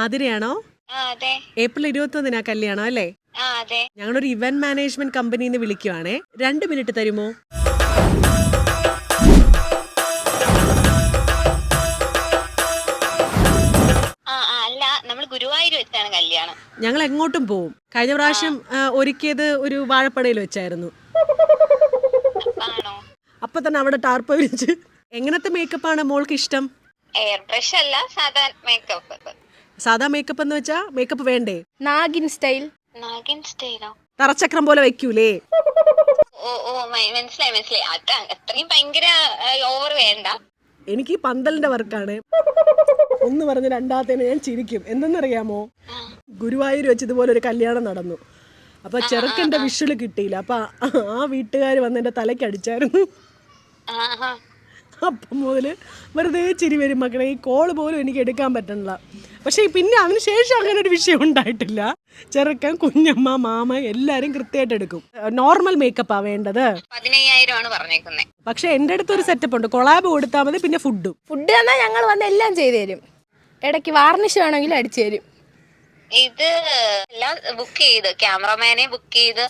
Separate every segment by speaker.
Speaker 1: ആതിരയാണോ? April ഇരുപത്തി ഒന്നിനാ കല്യാണം അല്ലേ? ഞങ്ങളൊരു ഇവന്റ് മാനേജ്മെന്റ് കമ്പനിയിൽ നിന്ന് വിളിക്കുവാണേ. രണ്ട് മിനിറ്റ് തരുമോ?
Speaker 2: ഗുരുവായൂർ വെച്ചാണ് കല്യാണം.
Speaker 1: ഞങ്ങൾ എങ്ങോട്ടും പോവും. കഴിഞ്ഞ പ്രാവശ്യം ഒരുക്കിയത് ഒരു വാഴപ്പടയിൽ വെച്ചായിരുന്നു. അപ്പൊ തന്നെ അവിടെ ടാർപ്പ് വിരിച്ച് എങ്ങനത്തെ മേക്കപ്പ് ആണ് മോൾക്ക് ഇഷ്ടം?
Speaker 2: എയർ ബ്രഷ് അല്ല സാധാരണ മേക്കപ്പ്
Speaker 1: സാധാ മേക്കപ്പ് എന്ന് വെച്ചാ മേക്കപ്പ് വേണ്ടേ?
Speaker 3: നാഗിൻ സ്റ്റൈൽ
Speaker 2: നാഗിൻ സ്റ്റൈലോ
Speaker 1: തറച്ചക്രം പോലെ വെക്കൂലേ?
Speaker 2: ഓ ഓ മ- മനസ്സിലായി മനസ്സിലായി. അത് അത്രയും ഭയങ്കര ഓവർ വേണ്ട.
Speaker 1: എനിക്ക് ഈ പന്തലിന്റെ വർക്കാണ്. ഒന്ന് പറഞ്ഞ് രണ്ടാമത്തേന് ഞാൻ ചിരിക്കും. എന്തെന്നറിയാമോ? ഗുരുവായൂർ വെച്ച് ഇതുപോലെ ഒരു കല്യാണം നടന്നു. അപ്പൊ ചെറുക്കന്റെ വിഷ്വൽ കിട്ടിയില്ല. അപ്പൊ ആ വീട്ടുകാർ വന്ന് എന്റെ തലയ്ക്ക് അടിച്ചായിരുന്നു.
Speaker 2: ആ ആ.
Speaker 1: അപ്പം മുതൽ വെറുതെ ചിരി വരും മക്കളെ. ഈ കോൾ പോലും എനിക്ക് എടുക്കാൻ പറ്റണില്ല. പക്ഷേ പിന്നെ അതിന് ശേഷം അങ്ങനെ ഒരു വിഷയം ഉണ്ടായിട്ടില്ല. ചെറുക്കൻ കുഞ്ഞമ്മ മാമ എല്ലാരും കൃത്യമായിട്ട് എടുക്കും. നോർമൽ മേക്കപ്പാ വേണ്ടത്.
Speaker 2: പതിനയ്യായിരം ആണ് പറഞ്ഞേക്കുന്നത്
Speaker 1: പക്ഷെ എന്റെ അടുത്ത് ഒരു സെറ്റപ്പ് ഉണ്ട്. കൊളാബ് കൊടുത്താൽ മതി പിന്നെ ഫുഡും
Speaker 3: ഫുഡ് തന്നാൽ ഞങ്ങൾ വന്ന് എല്ലാം ചെയ്തു തരും. ഇടയ്ക്ക് വാർണിഷ് വേണമെങ്കിൽ അടിച്ചു തരും.
Speaker 2: ഇത് എല്ലാം ബുക്ക് ചെയ്ത് ക്യാമറമാനെ ബുക്ക് ചെയ്ത്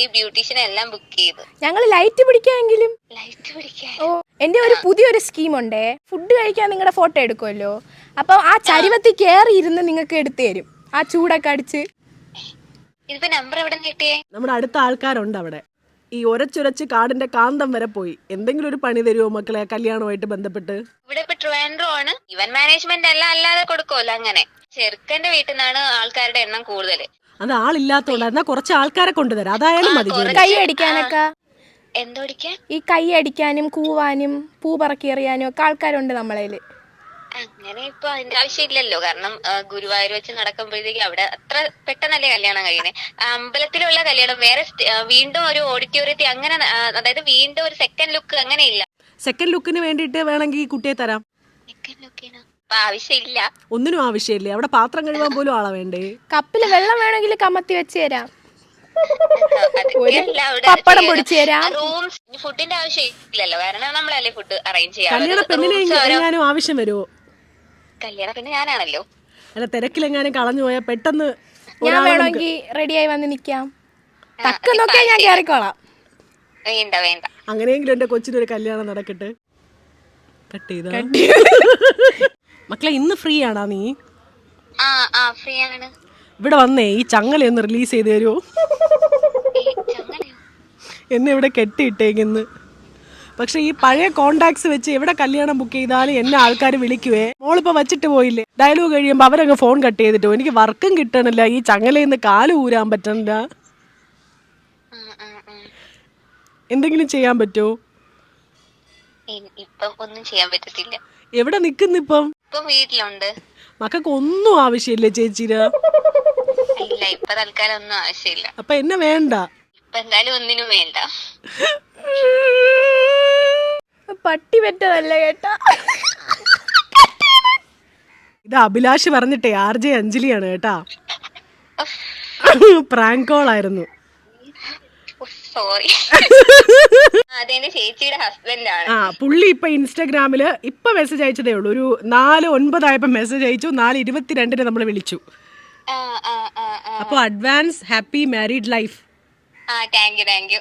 Speaker 2: ഈ ബ്യൂട്ടീഷ്യനെ എല്ലാം ബുക്ക് ചെയ്തു.
Speaker 3: ഞങ്ങൾ ലൈറ്റ് പിടിക്കാമെങ്കിലും.
Speaker 2: ലൈറ്റ് പിടിക്കാൻ.
Speaker 3: ഓ എന്റെ ഒരു പുതിയൊരു സ്കീമുണ്ടേ ഫുഡ് കഴിക്കാൻ നിങ്ങളുടെ ഫോട്ടോ എടുക്കുമല്ലോ അപ്പോൾ ആ ചരിവത്തിൽ കയറി ഇരുന്ന് നിങ്ങൾക്ക് എടുത്തു തരും. ആ ചൂടൊക്കെ അടിച്ച്.
Speaker 2: ഇതിപ്പോ നമ്പർ എവിടെ കിട്ടിയേ?
Speaker 1: നമ്മുടെ അടുത്ത ആൾക്കാരുണ്ട് അവിടെ. ഈ ഒരച്ചുരച്ച് കാടിന്റെ കാന്തം വരെ പോയി. എന്തെങ്കിലും ഒരു പണി തരുമോ മക്കളെ കല്യാണവുമായിട്ട് ബന്ധപ്പെട്ട്?
Speaker 2: ഇവിടെ ഇപ്പൊ ട്രിവാൻഡ്രോ ആണ്. ഇവൻ മാനേജ്മെന്റ് എല്ലാം അല്ലാതെ കൊടുക്കുമല്ലോ അങ്ങനെ. ചെറുക്കന്റെ വീട്ടിൽ നിന്നാണ് ആൾക്കാരുടെ എണ്ണം കൂടുതൽ
Speaker 1: അത് ആളില്ലാത്തോണ്ട് എന്നാ കുറച്ച് ആൾക്കാരെ കൊണ്ടുതരാം. അതായാലും മതി.
Speaker 3: കൈ അടിക്കാനൊക്കെ.
Speaker 2: എന്തോടിക്കാൻ
Speaker 3: ഈ കൈ അടിക്കാനും കൂവാനും പൂ പറക്കി എറിയാനും ഒക്കെ ആൾക്കാരുണ്ട് നമ്മളേൽ.
Speaker 2: അങ്ങനെ ഇപ്പൊ അതിന്റെ ആവശ്യമില്ലല്ലോ. കാരണം ഗുരുവായൂർ വെച്ച് നടക്കുമ്പോഴത്തേക്ക് അവിടെ അത്ര പെട്ടെന്നല്ലേ കല്യാണം കഴിയുന്നത് അമ്പലത്തിലുള്ള കല്യാണം വേറെ വീണ്ടും ഒരു ഓഡിറ്റോറിയത്തിൽ അങ്ങനെ അതായത് വീണ്ടും ഒരു സെക്കൻഡ് ലുക്ക് അങ്ങനെ ഇല്ല
Speaker 1: സെക്കൻഡ് ലുക്കിന് വേണ്ടിയിട്ട് വേണമെങ്കിൽ കുട്ടിയെ തരാം.
Speaker 2: സെക്കൻഡ് ലുക്കിന് ആവശ്യമില്ല.
Speaker 1: ഒന്നിനും ആവശ്യമില്ല. അവിടെ പാത്രം കഴുകാൻ പോലും ആളെ വേണ്ടേ?
Speaker 3: കപ്പിൽ വെള്ളം വേണമെങ്കിൽ കമ്മത്തി വെച്ച് തരാം. പപ്പടം പൊടിച്ചു തരാം.
Speaker 2: റൂംസ് ഫുഡിന്റെ ആവശ്യമില്ലല്ലോ. കാരണം നമ്മളല്ലേ ഫുഡ് അറേഞ്ച്
Speaker 1: കല്യാണ പെണ്ണിനെ എങ്ങാനും ആവശ്യം വരുമോ?
Speaker 2: കല്യാണ പെണ്ണ് ഞാനാണല്ലോ.
Speaker 1: അല്ല തിരക്കിലെങ്ങാനും കളഞ്ഞു പോയാൽ പെട്ടെന്ന്
Speaker 3: ഞാൻ വേണമെങ്കിൽ റെഡിയായി വന്ന് നിൽക്കാം നോക്കിയാ ഞാൻ കയറിക്കോളാം
Speaker 2: വേണ്ട വേണ്ട.
Speaker 1: അങ്ങനെയെങ്കിലും എന്റെ കൊച്ചിനൊരു കല്യാണം നടക്കട്ടെ? കട്ട് ചെയ്ത. മക്കളെ ഇന്ന് ഫ്രീ ആണാ നീ ഇവിടെ വന്നേ ഈ ചങ്ങല ഒന്ന് റിലീസ് ചെയ്ത് തരുമോ എന്നെ ഇവിടെ കെട്ടിയിട്ടേക്കുന്നു. പക്ഷെ ഈ പഴയ കോണ്ടാക്ട്സ് വെച്ച് എവിടെ കല്യാണം ബുക്ക് ചെയ്താലും എന്നെ ആൾക്കാർ വിളിക്കുവേ. മോളിപ്പോ വച്ചിട്ട് പോയില്ലേ? ഡയലോഗ് കഴിയുമ്പോൾ അവരങ്ങ് ഫോൺ കട്ട് ചെയ്തിട്ട് എനിക്ക് വർക്കും കിട്ടണില്ല. ഈ ചങ്ങലയിൽ നിന്ന് കാൽ ഊരാൻ പറ്റണില്ല. എന്തെങ്കിലും ചെയ്യാൻ പറ്റുമോ
Speaker 2: ഇപ്പം ഒന്നും ചെയ്യാൻ പറ്റത്തില്ല.
Speaker 1: എവിടെ നിൽക്കുന്നിപ്പം
Speaker 2: വീട്ടിലുണ്ട്.
Speaker 1: മക്കൾക്ക് ഒന്നും ആവശ്യമില്ല ചേച്ചിര
Speaker 2: ഇല്ല ഇപ്പൊ തൽക്കാലം ഒന്നും ആവശ്യമില്ല.
Speaker 1: അപ്പൊ എന്നെ വേണ്ട.
Speaker 2: ഇപ്പൊ എന്തായാലും ഒന്നിനും വേണ്ട.
Speaker 3: പട്ടി പെറ്റതല്ല കേട്ടാ.
Speaker 1: ഇത് അഭിലാഷ് പറഞ്ഞിട്ടേ ആർ ജെ അഞ്ജലിയാണ് കേട്ടാ. പ്രാങ്ക് കോൾ ആയിരുന്നു.
Speaker 2: സോറി അതെന്റെ ചേച്ചിയുടെ ഹസ്ബൻഡ് ആണ്.
Speaker 1: ആ പുള്ളി ഇപ്പൊ ഇൻസ്റ്റാഗ്രാമിൽ ഇപ്പൊ മെസ്സേജ് അയച്ചതേ ഉള്ളൂ. ഒരു നാല് ഒൻപതായപ്പോ മെസ്സേജ് അയച്ചു നാല് ഇരുപത്തിരണ്ടിന് നമ്മൾ വിളിച്ചു. അപ്പോൾ അഡ്വാൻസ് ഹാപ്പി മാരീഡ് ലൈഫ്
Speaker 2: ആ താങ്ക് യു താങ്ക് യു